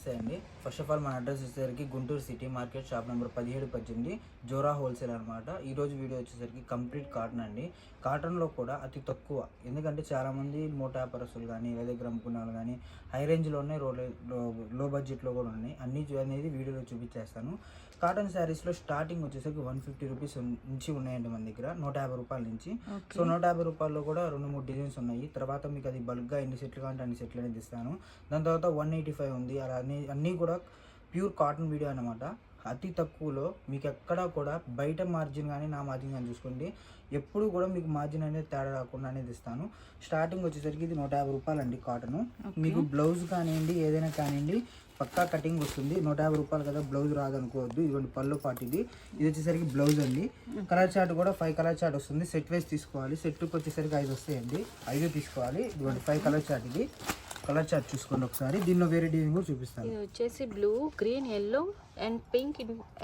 నమస్తే అండి. First of all మన అడ్రస్ వచ్చేసరికి Guntur city market shop number పదిహేడు పద్దెనిమిది జోరా హోల్సేల్ అనమాట ఈరోజు వీడియో వచ్చేసరికి కంప్లీట్ కాటన్ అండి. కాటన్లో కూడా అతి తక్కువ. ఎందుకంటే చాలామంది మోటా కానీ లేదా దగ్గర కానీ హై రేంజ్లో ఉన్నాయి లో బడ్జెట్లో కూడా ఉన్నాయి. అన్ని చూ- అనేది వీడియోలో చూపించేస్తాను. కాటన్ శారీస్లో స్టార్టింగ్ వచ్చేసరికి వన్ ఫిఫ్టీ రూపీస్ నుంచి ఉన్నాయండి మన దగ్గర నూట యాభై రూపాయల నుంచి. సో నూట యాభై రూపాయల్లో కూడా రెండు మూడు డిజైన్స్ ఉన్నాయి. తర్వాత మీకు అది బల్క్గా ఎన్ని సెట్లు కావాలంటే అన్ని సెట్లు అనేది ఇస్తాను దాని తర్వాత వన్ ఎయిటీ ఫైవ్ ఉంది. అలా అన్ని అన్నీ కూడా ప్యూర్ కాటన్ వీడియో అనమాట అతి తక్కువలో మీకు ఎక్కడా కూడా బయట మార్జిన్ కానీ నా మార్జిన్ కానీ చూసుకోండి. ఎప్పుడు కూడా మీకు మార్జిన్ అనేది తేడా రాకుండా అనేది ఇస్తాను. స్టార్టింగ్ వచ్చేసరికి ఇది నూట యాభై రూపాయలు అండి కాటన్ మీకు బ్లౌజ్ కానివ్వండి ఏదైనా కానివ్వండి పక్కా కటింగ్ వస్తుంది. నూట యాభై రూపాయలు కదా బ్లౌజ్ రాదనుకోవద్దు. ఇదిగోండి పళ్ళు పాటు ఇది. ఇది వచ్చేసరికి బ్లౌజ్ అండి. కలర్ చార్ట్ కూడా ఫైవ్ కలర్ చార్ట్ వస్తుంది. సెట్ వైజ్ తీసుకోవాలి. సెట్కి వచ్చేసరికి ఐదు వస్తాయండి. ఐదు తీసుకోవాలి. ఇదిగోండి ఫైవ్ కలర్ చార్ట్ ఇది. కలర్ చార్ట్ చూసుకోండి ఒకసారి. దీనిలో వేరే డిజైన్ కూడా చూపిస్తాను. ఇది వచ్చేసి blue green yellow and pink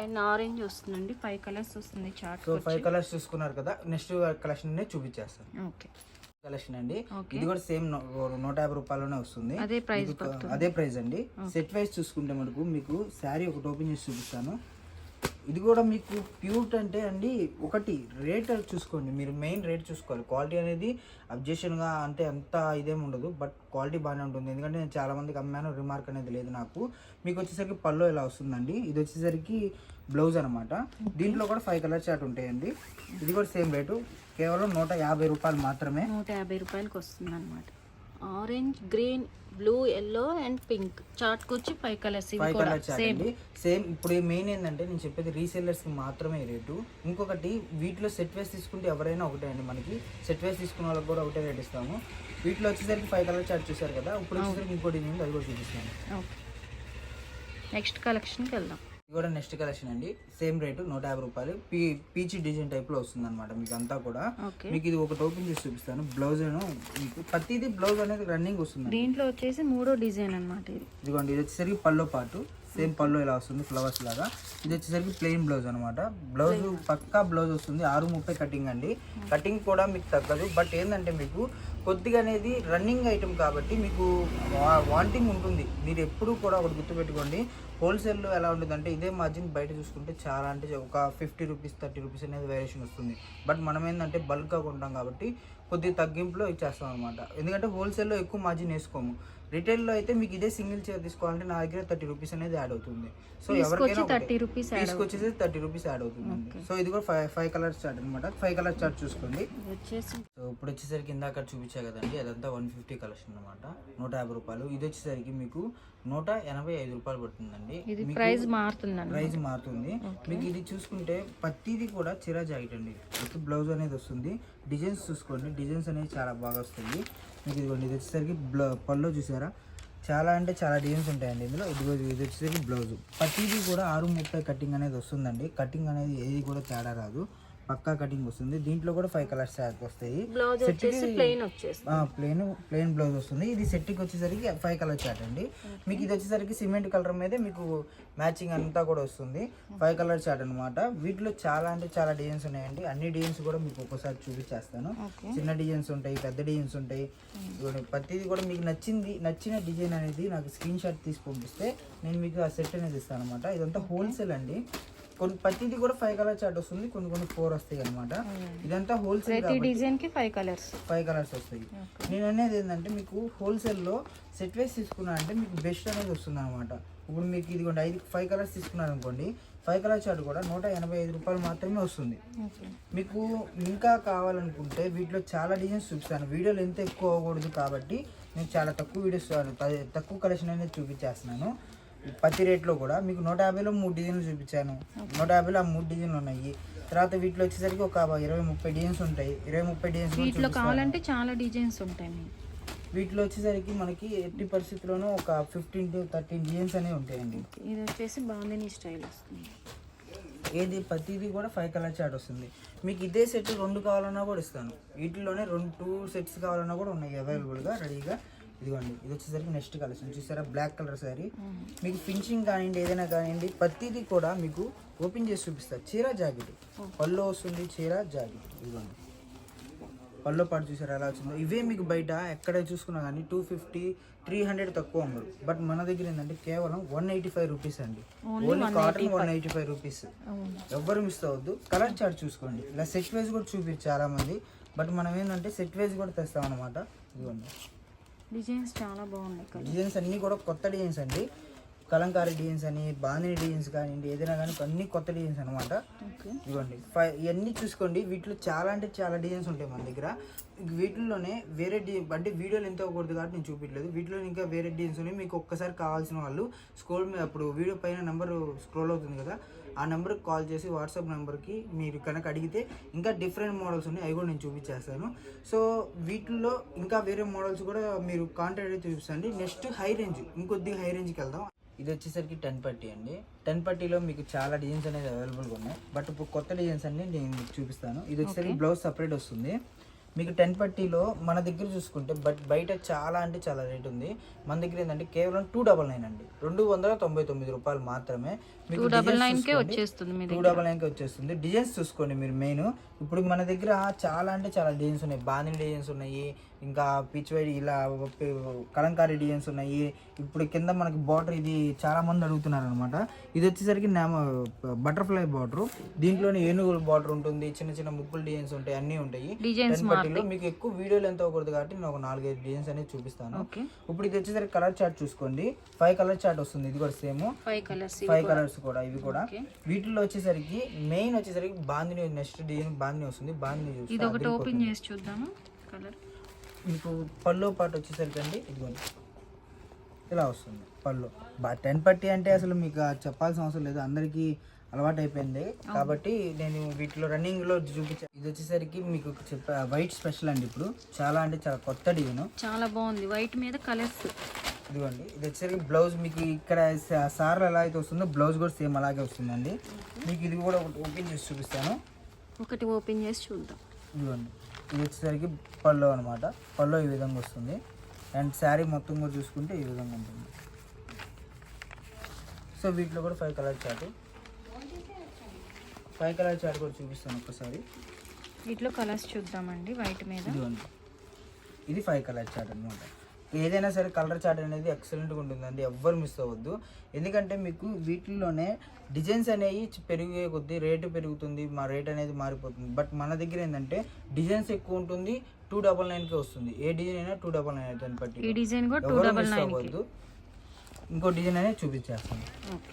and orange వస్తుందండి. ఫైవ్ కలర్స్ వస్తుంది చార్ట్ సో ఫైవ్ కలర్స్ చూసుకున్నారు కదా. నెక్స్ట్ కలెక్షన్ చూపించేస్తాను. ఓకే. కలెక్షన్ అండి. ఇది కూడా సేమ్ నూట యాభై రూపాయలనే వస్తుంది. అదే ప్రైస్ అదే ప్రైస్ అండి. సెట్ వైజ్ చూసుకుంటే మనకు మీకు శారీ ఒకటి ఓపెన్ చేసి చూపిస్తాను. ఇది కూడా మీకు ప్యూర్ అంటే అండి ఒకటి రేట్ చూసుకోండి. మీరు మెయిన్ రేట్ చూసుకోవాలి. క్వాలిటీ అనేది అబ్జెక్షన్గా అంటే అంత ఇదేం ఉండదు. బట్ క్వాలిటీ బాగానే ఉంటుంది. ఎందుకంటే నేను చాలా మందికి అమ్మాను. రిమార్క్ అనేది లేదు నాకు. మీకు వచ్చేసరికి పళ్ళు ఇలా వస్తుందండి? ఇది వచ్చేసరికి బ్లౌజ్ అనమాట దీంట్లో కూడా ఫైవ్ కలర్ చార్ట్ ఉంటాయండి. ఇది కూడా సేమ్ రేటు. కేవలం నూట యాభై రూపాయలు మాత్రమే. నూట యాభై రూపాయలకి వస్తుంది అనమాట orange green blue yellow and pink. చార్ట్కి వచ్చి five colours five colour chart అండి. సేమ్ ఇప్పుడు మెయిన్ ఏంటంటే నేను చెప్పేది రీసెల్లర్స్కి మాత్రమే రేటు. ఇంకొకటి వీటిలో సెట్ వేస్ తీసుకుంటే ఎవరైనా ఒకటే అండి మనకి. సెట్ వేస్ తీసుకున్న వాళ్ళకి కూడా ఒకటే రేట్ ఇస్తాము. వీటిలో వచ్చేసరికి ఫైవ్ కలర్ చార్ట్ చూసారు కదా ఇప్పుడు వచ్చేసరికి ఇంకోటి ఉంది అది కూడా చూపిస్తాను. నెక్స్ట్ కలెక్షన్కి వెళ్దాం. ఇది కూడా నెక్స్ట్ కలెక్షన్ అండి. సేమ్ రేటు నూట యాభై రూపాయలు. పీ పీచీ డిజైన్ టైప్లో వస్తుంది అనమాట మీకు అంతా కూడా మీకు ఇది ఒకటి ఓపెన్ చేసి చూపిస్తాను. బ్లౌజ్ మీకు ప్రతిదీ బ్లౌజ్ అనేది రన్నింగ్ వస్తుంది. దీంట్లో వచ్చేసి మూడో డిజైన్ అనమాట ఇది. ఇదిగోండి ఇది వచ్చేసరికి పల్లో పాటు సేమ్ పళ్ళు ఇలా వస్తుంది ఫ్లవర్స్ లాగా. ఇది వచ్చేసరికి ప్లెయిన్ బ్లౌజ్ అనమాట బ్లౌజ్ పక్కా బ్లౌజ్ వస్తుంది. ఆరు ముప్పై కటింగ్ అండి. కటింగ్ కూడా మీకు తగ్గదు. బట్ ఏంటంటే మీకు కొద్దిగా అనేది రన్నింగ్ ఐటమ్ కాబట్టి మీకు వాంటింగ్ ఉంటుంది. మీరు ఎప్పుడు కూడా ఒకటి గుర్తుపెట్టుకోండి. హోల్సేల్లో ఎలా ఉంటుంది అంటే ఇదే మార్జిన్ బయట చూసుకుంటే చాలా అంటే ఒక ఫిఫ్టీ రూపీస్ థర్టీ రూపీస్ అనేది వేరియేషన్ వస్తుంది. బట్ మనం ఏంటంటే బల్క్గా కొంటాం కాబట్టి కొద్దిగా తగ్గింపులో ఇచ్చేస్తాం అనమాట ఎందుకంటే హోల్సేల్లో ఎక్కువ మార్జిన్ వేసుకోము. రిటైల్లో అయితే మీకు ఇదే సింగిల్ చైర్ తీసుకోవాలంటే నా దగ్గర థర్టీ రూపీస్ అనేది యాడ్ అవుతుంది. సో ఎవరికైనా థర్టీ రూపీస్ యాడ్ తీసుకొచ్చేసి థర్టీ రూపీస్ యాడ్ అవుతుంది. సో ఇది కూడా ఫైవ్ ఫైవ్ కలర్ చార్ట్ అనమాట ఫైవ్ కలర్ చార్ట్ చూసుకోండి. సో ఇప్పుడు వచ్చేసరికి ఇందాక చూపించా కదండి అదంతా వన్ ఫిఫ్టీ కలెక్షన్ అనమాట నూట యాభై రూపాయలు. ఇది వచ్చేసరికి మీకు నూట ఎనభై ఐదు రూపాయలు పడుతుందండి. ప్రైస్ మారుతుందండి ప్రైస్ మారుతుంది. మీకు ఇది చూసుకుంటే ప్రతిది కూడా చిరా జాకెట్ అండి. విత్ బ్లౌజ్ అనేది వస్తుంది. డిజైన్స్ చూసుకోండి. డిజైన్స్ అనేవి చాలా బాగా వస్తాయి. మీకు ఇదిగోండి ఇది వచ్చేసరికి బ్ల పళ్ళు చూసారా? చాలా అంటే చాలా డిజైన్స్ ఉంటాయండి ఇందులో. ఇదిగో ఇది వచ్చేసరికి బ్లౌజ్. ప్రతిదీ కూడా ఆరు ముప్పై కటింగ్ అనేది వస్తుందండి. కటింగ్ అనేది ఏది కూడా తేడా రాదు. పక్కా కటింగ్ వస్తుంది. దీంట్లో కూడా ఫైవ్ కలర్స్ వస్తాయి. బ్లౌజ్ వచ్చేసి ప్లెయిన్ ప్లెయిన్ బ్లౌజ్ వస్తుంది. ఇది సెట్కి వచ్చేసరికి ఫైవ్ కలర్ చార్ట్ అండి. మీకు ఇది వచ్చేసరికి సిమెంట్ కలర్ మీదే మీకు మ్యాచింగ్ అంతా కూడా వస్తుంది. ఫైవ్ కలర్ చార్ట్ అనమాట వీటిలో చాలా అంటే చాలా డిజైన్స్ ఉన్నాయండి. అన్ని డిజైన్స్ కూడా మీకు ఒక్కసారి చూపించేస్తాను. చిన్న డిజైన్స్ ఉంటాయి పెద్ద డిజైన్స్ ఉంటాయి. ఇదిగోండి ప్రతిదీ కూడా మీకు నచ్చింది నచ్చిన డిజైన్ అనేది నాకు స్క్రీన్ షాట్ తీసి పంపిస్తే నేను మీకు ఆ సెట్ అనేది ఇస్తాను అనమాట ఇదంతా హోల్సేల్ అండి. కొన్ని ప్రతిదీ కూడా ఫైవ్ కలర్ చార్ట్ వస్తుంది కొన్ని కొన్ని ఫోర్ వస్తాయి అనమాట ఇదంతా హోల్సేల్ ప్రతి డిజైన్కి ఫైవ్ కలర్స్ ఫైవ్ కలర్స్ వస్తాయి. నేను అనేది ఏంటంటే మీకు హోల్సేల్లో సెట్ వైస్ తీసుకున్నా అంటే మీకు బెస్ట్ అనేది వస్తుంది అనమాట ఇప్పుడు మీకు ఇదిగోండి ఐదు ఫైవ్ కలర్స్ తీసుకున్నారు అనుకోండి ఫైవ్ కలర్ చార్ట్ కూడా నూట ఎనభై ఐదు రూపాయలు మాత్రమే వస్తుంది. మీకు ఇంకా కావాలనుకుంటే వీటిలో చాలా డిజైన్స్ చూపిస్తాను. వీడియోలు ఎంత ఎక్కువ అవ్వకూడదు కాబట్టి నేను చాలా తక్కువ వీడియోస్ తక్కువ కలెక్షన్ అనేది చూపించేస్తున్నాను. ప్రతి రేట్లో కూడా మీకు నూట యాభైలో మూడు డిజైన్లు చూపించాను. నూట యాభైలో ఆ మూడు డిజైన్లు ఉన్నాయి. తర్వాత వీటిలో వచ్చేసరికి ఒక ఇరవై ముప్పై డిజైన్స్ ఉంటాయి. ఇరవై ముప్పై డిజైన్స్ వీటిలో కావాలంటే చాలా డిజైన్స్ ఉంటాయి వీటిలో వచ్చేసరికి మనకి ఎట్టి పరిస్థితుల్లోనూ ఒక ఫిఫ్టీన్ టు థర్టీన్ డిజైన్స్ అనేవి ఉంటాయండి. ఇది వచ్చేసి బాందిని స్టైల్ వస్తుంది. ఏది ప్రతిదీ కూడా ఫైవ్ కలర్ చార్ట్ వస్తుంది. మీకు ఇదే సెట్ రెండు కావాలన్నా కూడా ఇస్తాను. వీటిలోనే రెండు టూ సెట్స్ కావాలన్నా కూడా ఉన్నాయి అవైలబుల్గా రెడీగా ఇదిగోండి ఇది వచ్చేసరికి నెక్స్ట్ కలెక్షన్ చూసారా? బ్లాక్ కలర్ శారీ మీకు ఫినిషింగ్ కానివ్వండి ఏదైనా కానివ్వండి ప్రతిదీ కూడా మీకు ఓపెన్ చేసి చూపిస్తారు చీర జాకెట్. పళ్ళు వస్తుంది చీర జాకెట్. ఇదిగోండి. పళ్ళు పాటు చూసారు ఎలా వచ్చిందో? ఇవే మీకు బయట ఎక్కడ చూసుకున్నా కానీ టూ ఫిఫ్టీ త్రీ హండ్రెడ్ తక్కువ అమ్మరు బట్ మన దగ్గర ఏంటంటే కేవలం వన్ ఎయిటీ ఫైవ్ రూపీస్ అండి only cotton one eighty five rupees ఎవ్వరు మిస్ అవ్వద్దు. కలర్ చార్ట్ చూసుకోండి. ఇలా సెట్ వైజ్ కూడా చూపించారు చాలా మంది బట్ మనం ఏంటంటే సెట్ వైజ్ కూడా తెస్తాం అనమాట ఇదిగోండి. డిజైన్స్ చాలా బాగున్నాయి డిజైన్స్ అన్నీ కూడా కొత్త డిజైన్స్ అండి. కలంకారీ డిజైన్స్ అని బాందిని డిజైన్స్ కానివ్వండి ఏదైనా కానీ అన్ని కొత్త డిజైన్స్ అనమాట ఇవ్వండి. ఫైవ్ ఇవన్నీ చూసుకోండి. వీటిలో చాలా అంటే చాలా డిజైన్స్ ఉంటాయి మన దగ్గర. వీటిల్లోనే వేరే డి అంటే వీడియోలు ఎంత అవ్వకూడదు కాబట్టి నేను చూపించలేదు వీటిలో ఇంకా వేరే డిజైన్స్ ఉన్నాయి. మీకు ఒక్కసారి కావాల్సిన వాళ్ళు స్క్రోల్ మీద అప్పుడు వీడియో పైన నెంబర్ స్క్రోల్ అవుతుంది కదా ఆ నెంబర్కి కాల్ చేసి వాట్సాప్ నెంబర్కి మీరు కనుక అడిగితే ఇంకా డిఫరెంట్ మోడల్స్ ఉన్నాయి. అవి కూడా నేను చూపించేస్తాను. సో వీటిల్లో ఇంకా వేరే మోడల్స్ కూడా మీరు కాంటాక్ట్ అయితే చూపిస్తాండి నెక్స్ట్ హై రేంజ్ ఇంకొద్దిగా హై రేంజ్కి వెళ్దాం. ఇది వచ్చేసరికి టెన్ పట్టీ అండి. టెన్ పట్టీలో మీకు చాలా డిజైన్స్ అనేది అవైలబుల్గా ఉన్నాయి. బట్ ఇప్పుడు కొత్త డిజైన్స్ అన్ని నేను మీకు చూపిస్తాను. ఇది వచ్చేసరికి బ్లౌజ్ సపరేట్ వస్తుంది. మీకు టెన్ పట్టీలో మన దగ్గర చూసుకుంటే బట్ బయట చాలా అంటే చాలా రేట్ ఉంది. మన దగ్గర ఏంటంటే కేవలం టూ డబల్ నైన్ అండి. రెండు వందల తొంభై తొమ్మిది రూపాయలు మాత్రమే మీకు టూ డబల్ designs నైన్ కే చూసుకోండి. వచ్చేస్తుంది టూ డబల్ నైన్కి వచ్చేస్తుంది. డిజైన్స్ చూసుకోండి మీరు మెయిన్. ఇప్పుడు మన దగ్గర చాలా అంటే చాలా డిజైన్స్ ఉన్నాయి. బాందిని డిజైన్స్ ఉన్నాయి. ఇంకా పిచ్ వైడ్ ఇలా కలంకారీ డిజైన్స్ ఉన్నాయి. ఇప్పుడు కింద మనకి బార్డర్ ఇది చాలా మంది అడుగుతున్నారు అనమాట ఇది వచ్చేసరికి బటర్ఫ్లై బార్డర్ దీంట్లోనే ఏనుగుల బార్డర్ ఉంటుంది. చిన్న చిన్న ముక్కులు డిజైన్స్ ఉంటాయి. అన్నీ ఉంటాయి. పట్టీలో మీకు ఎక్కువ వీడియోలు ఎంత అవ్వకూడదు కాబట్టి నేను ఒక నాలుగైదు డిజైన్స్ అనేది చూపిస్తాను. ఇప్పుడు ఇది వచ్చేసరికి కలర్ చార్ట్ చూసుకోండి. ఫైవ్ కలర్ చార్ట్ వస్తుంది. ఇది కూడా same five colours five colours కూడా. ఇవి కూడా. ఓకే వీటిల్లో వచ్చేసరికి మెయిన్ వచ్చేసరికి బాందిని నెక్స్ట్ డిజైన్ బాందిని వస్తుంది. బాందిని ఇది ఒకటి ఓపెన్. చేసి చూద్దాము? కలర్ మీకు పళ్ళు పాటు వచ్చేసరికి అండి ఇదిగోండి. ఇలా వస్తుంది పళ్ళు. బా టెన్ పట్టి అంటే అసలు మీకు చెప్పాల్సిన అవసరం లేదు. అందరికీ అలవాటు అయిపోయింది కాబట్టి నేను వీటిలో రన్నింగ్లో చూపించాను ఇది వచ్చేసరికి మీకు చెప్పా వైట్ స్పెషల్ అండి ఇప్పుడు. చాలా అంటే చాలా కొత్త డిజైన్ చాలా బాగుంది. వైట్ మీద కలర్స్. ఇదిగోండి. ఇది వచ్చేసరికి బ్లౌజ్ మీకు ఇక్కడ సార్లు ఎలా అయితే వస్తుందో బ్లౌజ్ కూడా సేమ్ అలాగే వస్తుందండి. మీకు ఇది కూడా ఒకటి ఓపెన్ చేసి చూపిస్తాను. ఒకటి ఓపెన్ చేసి చూద్దాం. ఇదిగోండి. ఇది వచ్చేసరికి పళ్ళు అనమాట పళ్ళు ఈ విధంగా వస్తుంది. అండ్ శారీ మొత్తం కూడా చూసుకుంటే ఈ విధంగా ఉంటుంది. సో వీటిలో కూడా five colour chart five colour chart కూడా చూపిస్తాను ఒక్కసారి. వీటిలో కలర్స్ చూద్దామండి వైట్ మీద. ఇది ఫైవ్ కలర్ చార్ట్ అనమాట ఏదైనా సరే కలర్ చార్ట్ అనేది ఎక్సలెంట్గా ఉంటుందండి ఎవ్వరు మిస్ అవ్వద్దు. ఎందుకంటే మీకు వీటిల్లోనే డిజైన్స్ అనేవి పెరిగే కొద్దీ రేటు పెరుగుతుంది మా రేట్ అనేది మారిపోతుంది. బట్ మన దగ్గర ఏంటంటే డిజైన్స్ ఎక్కువ ఉంటుంది టూ డబల్ నైన్కే వస్తుంది. ఏ డిజైన్ అయినా టూ డబల్ నైన్ ఈ బట్టి డిజైన్ కూడా టూ ఎవరు డబల్ మిస్ నైన్ అవ్వద్దు. ఇంకో డిజైన్ అనేది చూపించేస్తాను. ఓకే.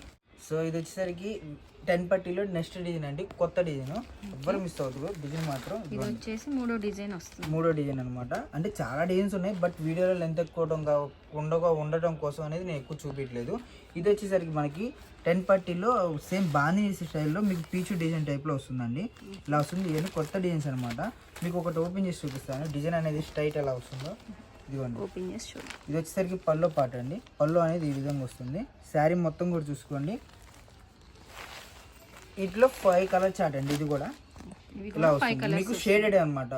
సో ఇది వచ్చేసరికి టెన్ పట్టీలో నెక్స్ట్ డిజైన్ అండి. కొత్త డిజైన్ ఎవ్వరు మిస్ అవ్వద్దు. డిజైన్ మాత్రం ఇది. వచ్చేసి మూడో డిజైన్ వస్తుంది. మూడో డిజైన్ అనమాట అంటే చాలా డిజైన్స్ ఉన్నాయి బట్ వీడియోలో లెంత్ ఎక్కువడం కా- ఉండగా ఉండటం కోసం అనేది నేను ఎక్కువ చూపించలేదు ఇది వచ్చేసరికి మనకి టెన్ పట్టీలో సేమ్ బాందీ స్టైల్లో మీకు పీచు డిజైన్ టైప్లో వస్తుందండి. ఇలా వస్తుంది. ఇవన్నీ కొత్త డిజైన్స్ అనమాట మీకు ఒకటి ఓపెన్ చేసి చూపిస్తాను. డిజైన్ అనేది స్ట్రైట్ ఎలా వస్తుందో. ఇదిగోండి. ఓపెన్ చేసి చూద్దాం ఇది వచ్చేసరికి పళ్ళు పాట అండి. పళ్ళు అనేది ఈ విధంగా వస్తుంది. శారీ మొత్తం కూడా చూసుకోండి. ఇట్లో ఫైవ్ కలర్ చాట్ అండి ఇది కూడా. ఇలా వస్తుంది. మీకు షేడెడ్ అనమాట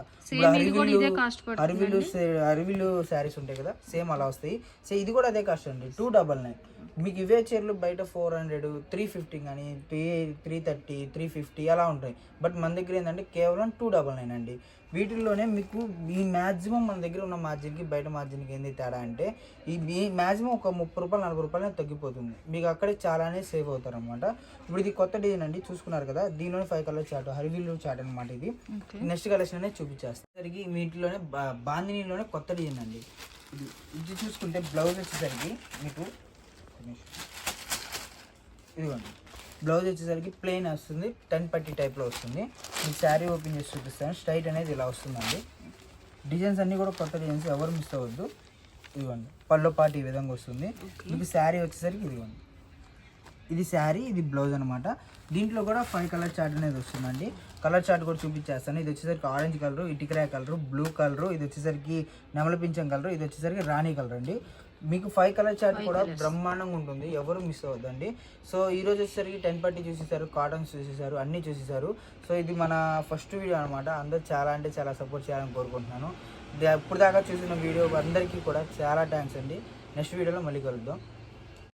అరవిలు అరవిలు శారీస్ ఉంటాయి కదా. సేమ్ అలా వస్తాయి. సో ఇది కూడా అదే కాస్ట్ అండి. టూ డబల్ నైన్ మీకు ఇవే చీరలు బయట ఫోర్ హండ్రెడ్ త్రీ ఫిఫ్టీ కానీ three three thirty three fifty అలా ఉంటాయి. బట్ మన దగ్గర ఏంటంటే కేవలం టూ డబల్ నైన్ అండి. వీటిల్లోనే మీకు ఈ మ్యాక్సిమం మన దగ్గర ఉన్న మార్జిన్కి బయట మార్జిన్కి ఏంది తేడా అంటే ఈ ఈ మ్యాక్సిమం ఒక ముప్పై రూపాయలు నలభై రూపాయలు తగ్గిపోతుంది. మీకు అక్కడే చాలానే సేవ్ అవుతారు అనమాట ఇప్పుడు ఇది కొత్త డిజైన్ అండి చూసుకున్నారు కదా దీనిలోనే ఫైవ్ కలర్ చాట్ హరివిల్లు చాట్ అనమాట ఇది. నెక్స్ట్ కలెక్షన్ అనేది చూపించేస్తాను సరికి వీటిలోనే బా- బాందినీలోనే కొత్త డిజైన్ అండి. ఇది చూసుకుంటే బ్లౌజ్ వచ్చేసరికి మీకు. ఇదిగోండి. బ్లౌజ్ వచ్చేసరికి ప్లెయిన్ వస్తుంది టెన్ పట్టి టైప్లో వస్తుంది. మీకు శారీ ఓపెన్ చేసి చూపిస్తాను. స్ట్రైట్ అనేది ఇలా వస్తుందండి. డిజైన్స్ అన్నీ కూడా కొత్త డిజైన్స్ ఎవరు మిస్ అవ్వద్దు. ఇదిగోండి. పళ్ళు పాటు ఈ విధంగా వస్తుంది. మీకు శారీ వచ్చేసరికి ఇదిగోండి. ఇది శారీ ఇది బ్లౌజ్ అనమాట దీంట్లో కూడా ఫైవ్ కలర్ చార్ట్ అనేది వస్తుందండి. కలర్ చార్ట్ కూడా చూపించేస్తాను. ఇది వచ్చేసరికి ఆరెంజ్ కలర్ ఇటుకరాయ కలర్ బ్లూ కలర్ ఇది వచ్చేసరికి నెమల పింఛం కలర్ ఇది వచ్చేసరికి రాణి కలర్ అండి. మీకు ఫైవ్ కలర్ చార్ట్ కూడా బ్రహ్మాండంగా ఉంటుంది. ఎవరు మిస్ అవ్వద్దండి. సో ఈ రోజు వచ్చేసరికి టెన్ పట్టి చూసేసారు కాటన్స్ చూసేసారు అన్నీ చూసేసారు. సో ఇది మన ఫస్ట్ వీడియో అనమాట అందరూ చాలా అంటే చాలా సపోర్ట్ చేయాలని కోరుకుంటున్నాను. ఇప్పుడు దాకా చూసిన వీడియో అందరికీ కూడా చాలా థ్యాంక్స్ అండి. నెక్స్ట్ వీడియోలో మళ్ళీ కలుద్దాం.